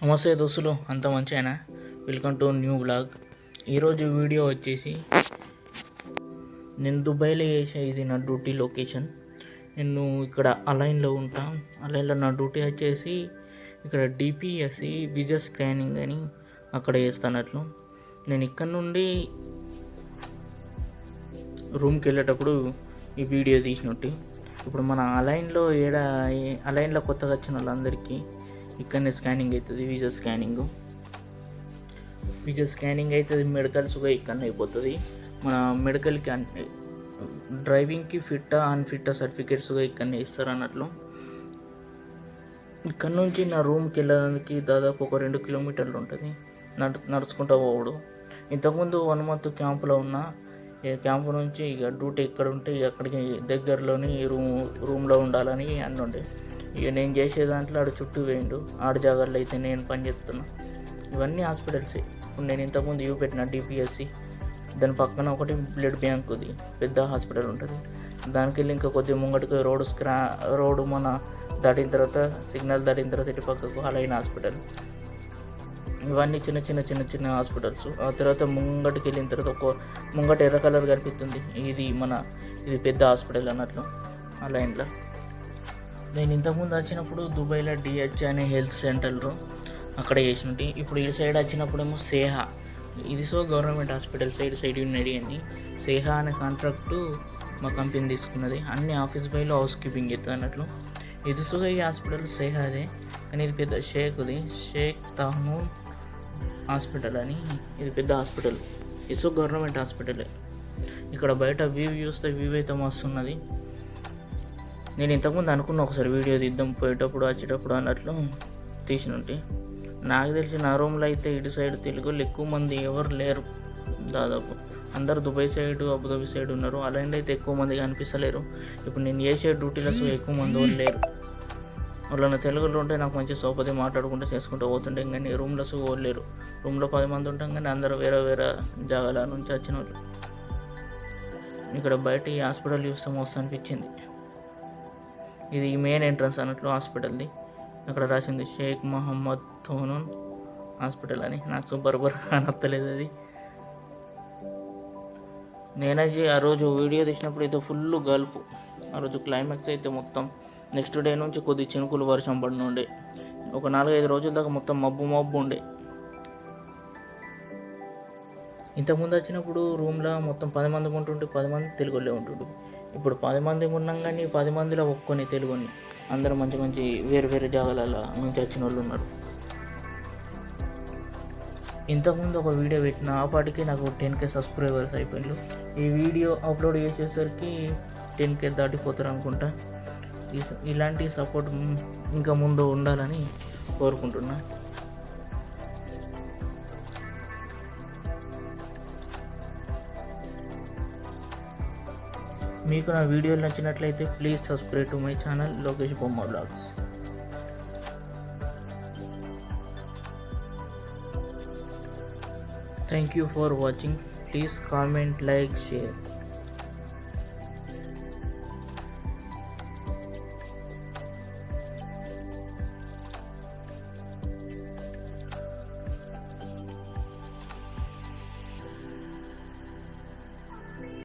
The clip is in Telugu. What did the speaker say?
నమస్తే దోస్తులు అంత మంచిగా వెల్కమ్ టు న్యూ బ్లాగ్ ఈరోజు వీడియో వచ్చేసి నేను దుబాయ్లో చేసే ఇది నా డ్యూటీ లొకేషన్. నేను ఇక్కడ అలైన్లో ఉంటా. అలైన్లో నా డ్యూటీ వచ్చేసి ఇక్కడ డిపిఎస్సి విజా స్కానింగ్ అని అక్కడ చేస్తానట్లు నేను ఇక్కడ నుండి రూమ్కి వెళ్ళేటప్పుడు ఈ వీడియో తీసినట్టు. ఇప్పుడు మన అలైన్లో ఏడా అలైన్లో కొత్తగా వచ్చిన వాళ్ళందరికీ ఇక్కడనే స్కానింగ్ అవుతుంది వీజా స్కానింగ్ వీజా స్కానింగ్ అవుతుంది మెడికల్స్ కూడా ఇక్కడనే అయిపోతుంది. మన మెడికల్కి అన్ని డ్రైవింగ్కి ఫిట్టా అన్ఫిట్టా సర్టిఫికేట్స్ కూడా ఇక్కడనే ఇస్తారు అన్నట్లు. ఇక్కడ నుంచి నా రూమ్కి వెళ్ళడానికి దాదాపు ఒక రెండు కిలోమీటర్లు ఉంటుంది. నడు నడుచుకుంటా పోవడు. ఇంతకుముందు వన్ మంత్ క్యాంపులో ఉన్న ఈ క్యాంపు నుంచి ఇక డ్యూటీ ఎక్కడ ఉంటే అక్కడికి దగ్గరలోని రూమ్ రూమ్లో ఉండాలని అన్నుండే. ఉండే ఇక నేను చేసే దాంట్లో ఆడ చుట్టూ వేయండు. ఆడ జాగాల్లో అయితే నేను పని చెప్తున్నా ఇవన్నీ హాస్పిటల్సే ఇప్పుడు నేను ఇంతకుముందు యూ పెట్టిన డిపిఎస్సి దాని పక్కన ఒకటి బ్లడ్ బ్యాంక్ ఉంది. పెద్ద హాస్పిటల్ ఉంటుంది. దానికి వెళ్ళి ఇంకా కొద్దిగా ముంగటికి రోడ్ స్క్రా రోడ్డు మన దాటిన తర్వాత సిగ్నల్ దాటిన తర్వాత ఇటు పక్కకు హలైన హాస్పిటల్ ఇవన్నీ చిన్న చిన్న చిన్న చిన్న హాస్పిటల్స్ ఆ తర్వాత ముంగటికి వెళ్ళిన తర్వాత ఒక ముంగట ఎర్ర కలర్ కనిపిస్తుంది. ఇది మన ఇది పెద్ద హాస్పిటల్ అన్నట్లు. ఆ లైన్లో నేను ఇంతకుముందు వచ్చినప్పుడు దుబాయ్లో డిహెచ్ అనే హెల్త్ సెంటర్లో అక్కడ చేసినట్టు ఇప్పుడు ఈ సైడ్ వచ్చినప్పుడేమో సేహా. ఇది so government hospital side side ఉన్నది అని సేహా అనే కాంట్రాక్టు మా కంపెనీ తీసుకున్నది. అన్ని ఆఫీస్ బైలో హౌస్ కీపింగ్ చేస్తుంది అన్నట్లు. ఇది సో ఈ హాస్పిటల్ సేహాదే. కానీ ఇది పెద్ద షేక్ది షేక్ తహనూన్ హాస్పిటల్ అని ఇది పెద్ద హాస్పిటల్. ఇసో గవర్నమెంట్ హాస్పిటలే. ఇక్కడ బయట వ్యూ చూస్తే వ్యూ అయితే మస్తున్నది నేను ఇంతకుముందు అనుకున్న ఒకసారి వీడియో తీద్దాం పోయేటప్పుడు వచ్చేటప్పుడు అన్నట్లు తీసినుంటే. నాకు తెలిసి నా రూమ్లో అయితే ఇటు సైడ్ తెలుగులో ఎక్కువ మంది ఎవరు లేరు దాదాపు. అందరు దుబాయ్ సైడ్ అబుదాబి సైడ్ ఉన్నారు. అలాంటి అయితే ఎక్కువ మంది కనిపిస్తలేరు ఇప్పుడు నేను చేసే డ్యూటీలో సో ఎక్కువ మంది వాళ్ళు లేరు. వాళ్ళని తెలుగులో ఉంటే నాకు మంచి సౌపతి మాట్లాడుకుంటూ చేసుకుంటూ పోతుంటే కానీ రూమ్లో సో లేరు. రూమ్లో పది మంది ఉంటాం కానీ అందరూ వేరే వేరే జాగాల నుంచి వచ్చిన వాళ్ళు ఇక్కడ బయట ఈ హాస్పిటల్ చూస్తే మస్తు అనిపించింది. ఇది మెయిన్ ఎంట్రన్స్ అన్నట్లు హాస్పిటల్ది. అక్కడ రాసింది షేక్ మహమ్మద్ థోనూన్ హాస్పిటల్ అని. నాకు బరోబర్ నచ్చలేదు అది. నేనైతే ఆ రోజు వీడియో తీసినప్పుడు అయితే ఫుల్ గల్పు. ఆ రోజు క్లైమాక్స్ అయితే మొత్తం నెక్స్ట్ డే నుంచి కొద్ది చినుకులు వర్షం పడిన ఉండే ఒక నాలుగైదు రోజుల దాకా మొత్తం మబ్బు మబ్బు ఉండే. ఇంతకుముందు వచ్చినప్పుడు రూమ్లో మొత్తం పది మంది ఉంటుంటే పది మంది తెలుగులో ఉంటుండే ఇప్పుడు పది మంది ఉన్నాం కానీ పది మందిలో ఒక్కొని తెలుగుని. అందరూ మంచి మంచి వేరు వేరే జాగాల నుంచి వచ్చిన వాళ్ళు ఉన్నారు. ఇంతకుముందు ఒక వీడియో పెట్టిన ఆపాటికి నాకు టెన్ కే సబ్స్క్రైబర్స్ అయిపోయినారు ఈ వీడియో అప్లోడ్ చేసేసరికి టెన్ కే దాటిపోతారు అనుకుంటా. ఇలాంటి సపోర్ట్ ఇంకా ముందు ఉండాలని కోరుకుంటున్నాను మీకు నా వీడియోలు నచ్చినట్లయితే please subscribe to my channel Lokesh Bomma vlogs thank you for watching please comment like share